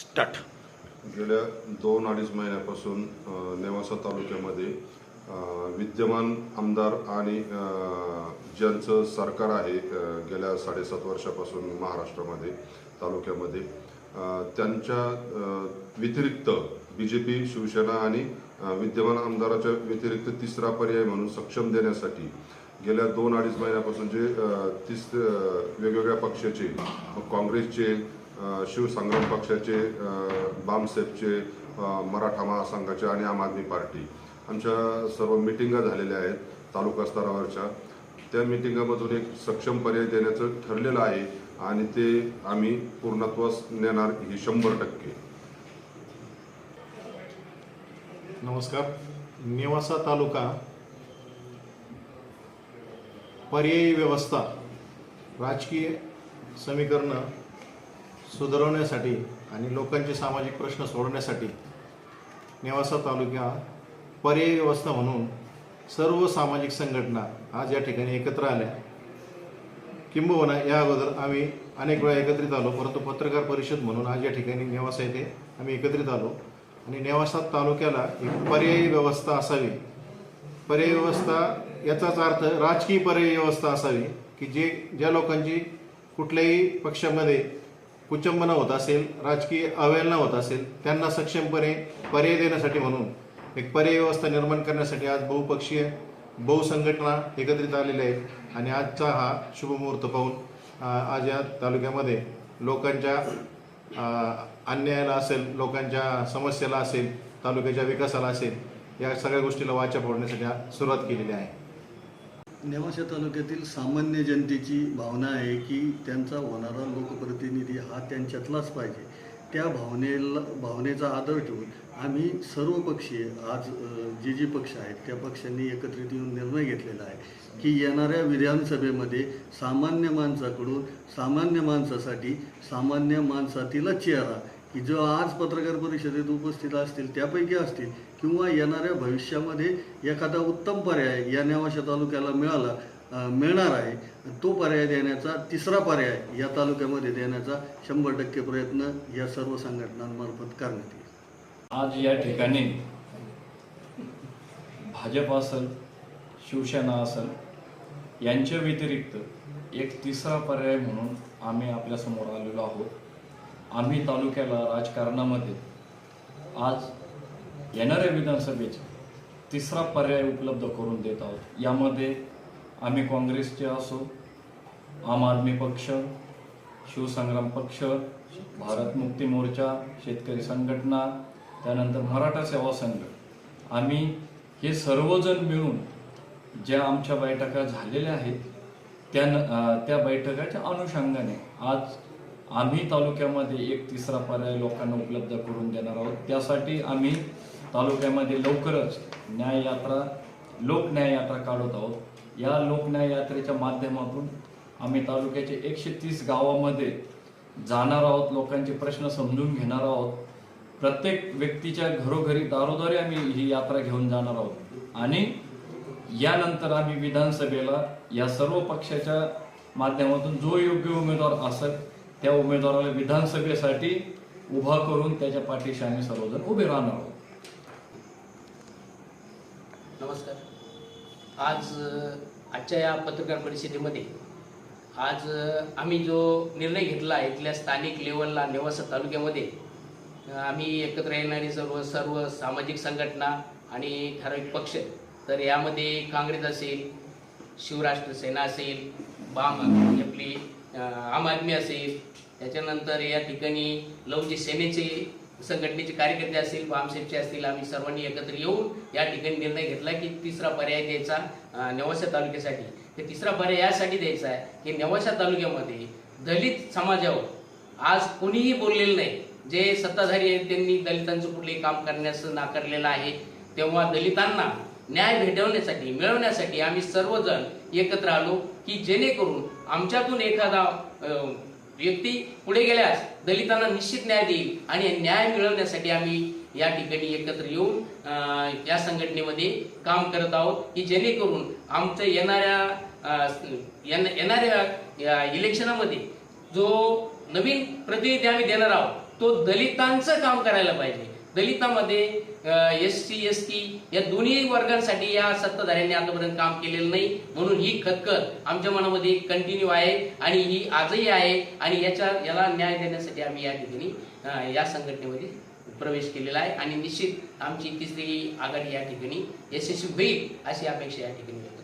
Start. गेल्या दोन अडीच महिन्यापासून नेवासा तालुक्यामध्ये विद्यमान आमदार आणि ज्यांचं सरकार आहे गेल्या साडेसात वर्षापासून महाराष्ट्रामध्ये तालुक्यामध्ये त्यांच्या व्यतिरिक्त बी जे पी शिवसेना आणि विद्यमान आमदाराच्या व्यतिरिक्त तिसरा पर्याय म्हणून सक्षम देण्यासाठी गेल्या दोन अडीच महिन्यापासून जे तिस तीस वेगवेगळ्या पक्षाचे काँग्रेसचे शिवसंग्राम पक्षाचे बामसेफचे मराठा महासंघाचे आणि आम आदमी पार्टी. आमच्या सर्व मिटिंगा झालेल्या आहेत तालुका स्तरावरच्या. त्या मिटिंगामधून एक सक्षम पर्याय देण्याचं ठरलेलं आहे आणि ते आम्ही पूर्णत्वास नेणार ही शंभर टक्के. नमस्कार. नेवासा तालुका. पर्यायी व्यवस्था राजकीय समीकरणं सुधारवण्यासाठी आणि लोकांचे सामाजिक प्रश्न सोडवण्यासाठी नेवासा तालुका पर्यायी व्यवस्था म्हणून सर्व सामाजिक संघटना आज या ठिकाणी एकत्र आल्या. किंबहुना या अगोदर आम्ही अनेक वेळा एकत्रित आलो परंतु पत्रकार परिषद म्हणून आज या ठिकाणी नेवासा येथे आम्ही एकत्रित आलो. आणि नेवासा तालुक्याला एक पर्यायी व्यवस्था असावी. पर्यायी व्यवस्था याचाच अर्थ राजकीय पर्यायी व्यवस्था असावी की जे ज्या लोकांची कुठल्याही पक्षामध्ये कुचंबना होत असेल राजकीय अवहेलना होत असेल त्यांना सक्षमपणे पर्याय देण्यासाठी म्हणून एक पर्यायी व्यवस्था निर्माण करण्यासाठी आज बहुपक्षीय बहुसंघटना एकत्रित आलेल्या आहेत. आणि आजचा हा शुभमुहूर्त पाहून आज या तालुक्यामध्ये लोकांच्या अन्यायाला असेल लोकांच्या समस्येला असेल तालुक्याच्या विकासाला असेल या सगळ्या गोष्टीला वाचा फोडण्यासाठी सुरुवात केलेली आहे. नेवाशा तालुक्यातील सामान्य जनतेची भावना आहे की त्यांचा होणारा लोकप्रतिनिधी हा त्यांच्यातलाच पाहिजे. त्या भावनेला भावनेचा आदर ठेवून आम्ही सर्व पक्षीय आज जे जे पक्ष आहेत त्या पक्षांनी एकत्रित येऊन निर्णय घेतलेला आहे की येणाऱ्या विधानसभेमध्ये सामान्य माणसाकडून सामान्य माणसासाठी सामान्य माणसातीलच चेहरा की जो आज पत्रकार परिषदेत उपस्थित असतील त्यापैकी असतील किंवा येणाऱ्या भविष्यामध्ये एखादा उत्तम पर्याय या नेवाशा तालुक्याला मिळाला मिळणार आहे तो पर्याय देण्याचा तिसरा पर्याय या तालुक्यामध्ये देण्याचा शंभर टक्के प्रयत्न या सर्व संघटनांमार्फत करण्यात येईल. आज या ठिकाणी भाजप असेल शिवसेना असेल यांच्या व्यतिरिक्त एक तिसरा पर्याय म्हणून आम्ही आपल्यासमोर आलेलो आहोत. आम्ही तालुक्याला राजकारणामध्ये आज येणाऱ्या विधानसभेचे तिसरा पर्याय उपलब्ध करून देत आहोत. यामध्ये आम्ही काँग्रेसचे असो आम आदमी पक्ष शिवसंग्राम पक्ष भारत मुक्ती मोर्चा शेतकरी संघटना त्यानंतर मराठा सेवा संघ. आम्ही हे सर्वजण मिळून ज्या आमच्या बैठका झालेल्या आहेत त्या त्या बैठकाच्या अनुषंगाने आज आम्ही तालुक्यामध्ये एक तिसरा पर्याय लोकांना उपलब्ध करून देणार आहोत. त्यासाठी आम्ही तालुक्यामध्ये लवकरच न्याययात्रा लोकन्याययात्रा काढत आहोत. या लोकन्याययात्रेच्या माध्यमातून आम्ही तालुक्याचे एकशे तीस गावामध्ये जाणार आहोत लोकांचे प्रश्न समजून घेणार आहोत. प्रत्येक व्यक्तीच्या घरोघरी दारोदारी आम्ही ही यात्रा घेऊन जाणार आहोत. आणि यानंतर आम्ही विधानसभेला या सर्व पक्षाच्या माध्यमातून जो योग्य उमेदवार असेल त्या उमेदवाराला विधानसभेसाठी उभा करून त्याच्या पाठीशी आम्ही सर्वजण उभे राहणार आहोत. नमस्कार. आज आजच्या या पत्रकार परिषदेमध्ये आज आम्ही जो निर्णय घेतला इथल्या स्थानिक लेवलला नेवासा तालुक्यामध्ये आम्ही एकत्र येणारी सर्व सर्व सामाजिक संघटना आणि ठराविक पक्ष तर यामध्ये काँग्रेस असेल शिवराष्ट्र सेना असेल बाम आपली आम आदमी असेल त्याच्यानंतर या ठिकाणी लवचे सेनेचे संघटनेचे कार्यकर्ते असतील बामसेपचे असतील आम्ही सर्वांनी एकत्र येऊन या ठिकाणी निर्णय घेतला की तिसरा पर्याय द्यायचा नेवाशा तालुक्यासाठी. तर तिसरा पर्याय यासाठी द्यायचा आहे की नेवाशा तालुक्यामध्ये दलित समाजावर आज कोणीही बोललेलं नाही. जे सत्ताधारी आहेत त्यांनी दलितांचं कुठलंही काम करण्यास नाकारलेलं आहे. तेव्हा दलितांना न्याय भेटवण्यासाठी मिळवण्यासाठी आम्ही सर्वजण एकत्र आलो की जेणेकरून आमच्यातून एखादा व्यक्ती पुढे गेल्यास दलितांना निश्चित न्याय देईल आणि न्याय मिळवण्यासाठी आम्ही या ठिकाणी एकत्र येऊन या संघटनेमध्ये काम करत आहोत की जेणेकरून आमचं येणाऱ्या येणाऱ्या या इलेक्शनामध्ये जो नवीन प्रतिनिधी आम्ही देणार आहोत तो दलितांचं काम करायला पाहिजे. दलितामध्ये एस सी एस टी या दोन्ही वर्गांसाठी या सत्ताधाऱ्यांनी आतापर्यंत काम केलेलं नाही. म्हणून ही खतखत आमच्या मनामध्ये कंटिन्यू आहे आणि ही आजही आहे आणि याच्या याला न्याय देण्यासाठी आम्ही या ठिकाणी या संघटनेमध्ये प्रवेश केलेला आहे. आणि निश्चित आमची तिसरी आघाडी या ठिकाणी यशस्वी होईल अशी अपेक्षा या ठिकाणी